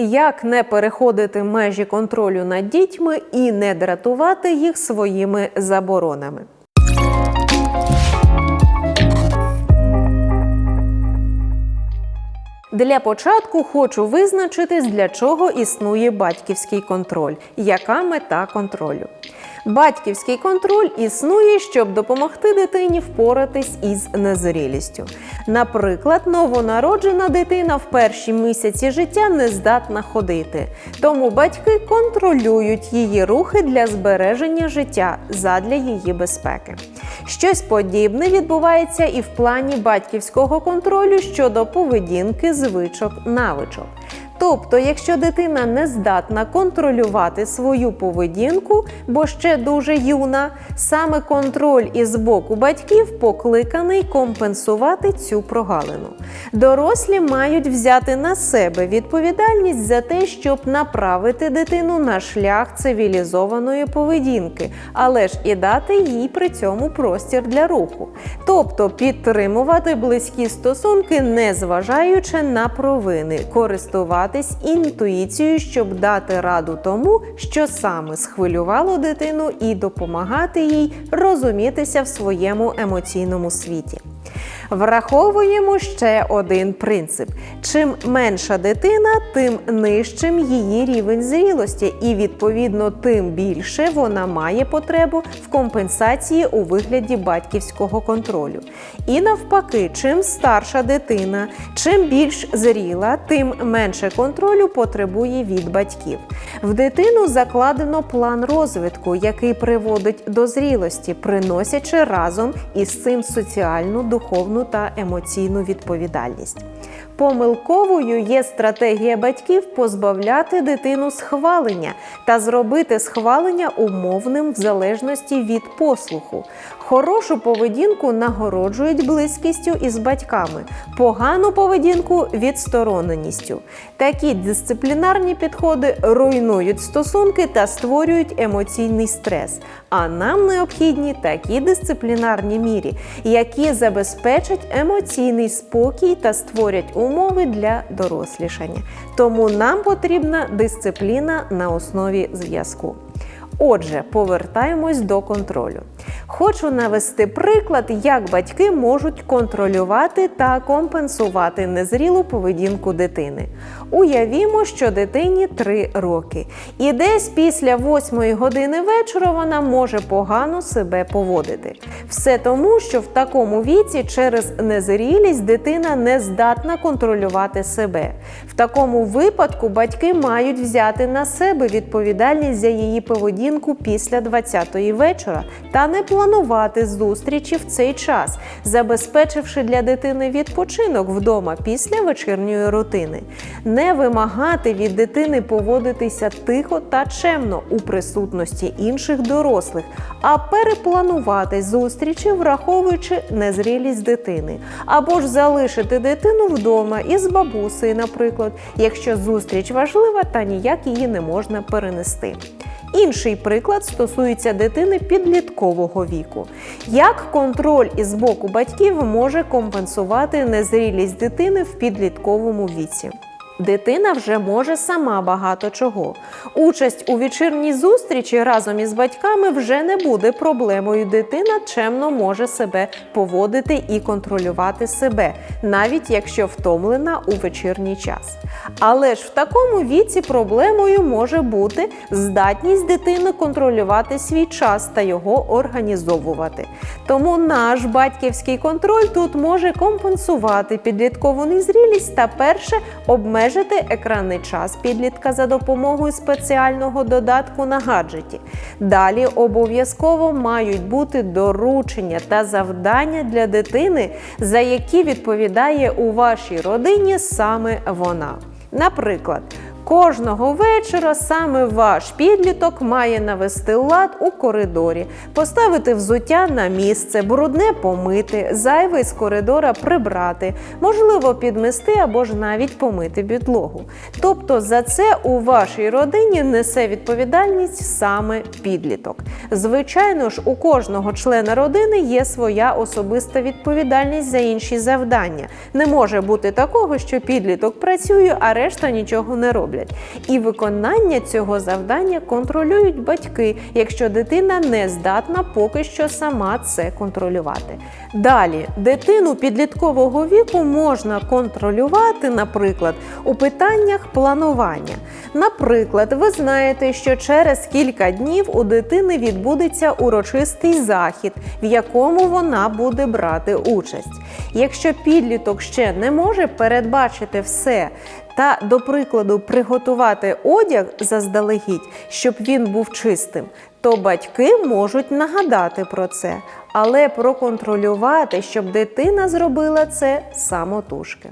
Як не переходити межі контролю над дітьми і не дратувати їх своїми заборонами. Для початку хочу визначитись, для чого існує батьківський контроль, яка мета контролю. Батьківський контроль існує, щоб допомогти дитині впоратись із незрілістю. Наприклад, новонароджена дитина в перші місяці життя не здатна ходити, тому батьки контролюють її рухи для збереження життя задля її безпеки. Щось подібне відбувається і в плані батьківського контролю щодо поведінки, звичок, навичок. Тобто, якщо дитина не здатна контролювати свою поведінку, бо ще дуже юна, саме контроль із боку батьків покликаний компенсувати цю прогалину. Дорослі мають взяти на себе відповідальність за те, щоб направити дитину на шлях цивілізованої поведінки, але ж і дати їй при цьому простір для руху, тобто підтримувати близькі стосунки, не зважаючи на провини, користуватись інтуїцією, щоб дати раду тому, що саме схвилювало дитину, і допомагати їй розумітися в своєму емоційному світі. Враховуємо ще один принцип: чим менша дитина, тим нижчим її рівень зрілості, і відповідно тим більше вона має потребу в компенсації у вигляді батьківського контролю. І навпаки, чим старша дитина, чим більш зріла, тим менше контролю потребує від батьків. В дитину закладено план розвитку, який приводить до зрілості, приносячи разом із цим соціальну, духовну та емоційну відповідальність. Помилковою є стратегія батьків позбавляти дитину схвалення та зробити схвалення умовним в залежності від послуху. Хорошу поведінку нагороджують близькістю із батьками, погану поведінку відстороненістю. Такі дисциплінарні підходи руйнують стосунки та створюють емоційний стрес. А нам необхідні такі дисциплінарні мірі, які забезпечать емоційний спокій та створять умови для дорослішання. Тому нам потрібна дисципліна на основі зв'язку. Отже, повертаємось до контролю. Хочу навести приклад, як батьки можуть контролювати та компенсувати незрілу поведінку дитини. Уявімо, що дитині 3 роки, і десь після 8 години вечора вона може погано себе поводити. Все тому, що в такому віці через незрілість дитина не здатна контролювати себе. В такому випадку батьки мають взяти на себе відповідальність за її поведінку після 20-ї вечора та не планувати зустрічі в цей час, забезпечивши для дитини відпочинок вдома після вечірньої рутини. Не вимагати від дитини поводитися тихо та чемно у присутності інших дорослих, а перепланувати зустрічі, враховуючи незрілість дитини, або ж залишити дитину вдома із бабусею, наприклад, якщо зустріч важлива та ніяк її не можна перенести. Інший приклад стосується дитини підліткового віку. Як контроль із боку батьків може компенсувати незрілість дитини в підлітковому віці? Дитина вже може сама багато чого. Участь у вечірній зустрічі разом із батьками вже не буде проблемою. Дитина чемно може себе поводити і контролювати себе, навіть якщо втомлена у вечірній час. Але ж в такому віці проблемою може бути здатність дитини контролювати свій час та його організовувати. Тому наш батьківський контроль тут може компенсувати підліткову незрілість та перше обмежити екранний час підлітка за допомогою спеціального додатку на гаджеті. Далі обов'язково мають бути доручення та завдання для дитини, за які відповідає у вашій родині саме вона. Наприклад, Кожного вечора саме ваш підліток має навести лад у коридорі, поставити взуття на місце, брудне помити, зайве з коридора прибрати, можливо, підмести або ж навіть помити підлогу. Тобто за це у вашій родині несе відповідальність саме підліток. Звичайно ж, у кожного члена родини є своя особиста відповідальність за інші завдання. Не може бути такого, що підліток працює, а решта нічого не роблять. Роблять. І виконання цього завдання контролюють батьки, якщо дитина не здатна поки що сама це контролювати. Далі, дитину підліткового віку можна контролювати, наприклад, у питаннях планування. Наприклад, ви знаєте, що через кілька днів у дитини відбудеться урочистий захід, в якому вона буде брати участь. Якщо підліток ще не може передбачити все та, до прикладу, приготувати одяг заздалегідь, щоб він був чистим, то батьки можуть нагадати про це, але проконтролювати, щоб дитина зробила це самотужки.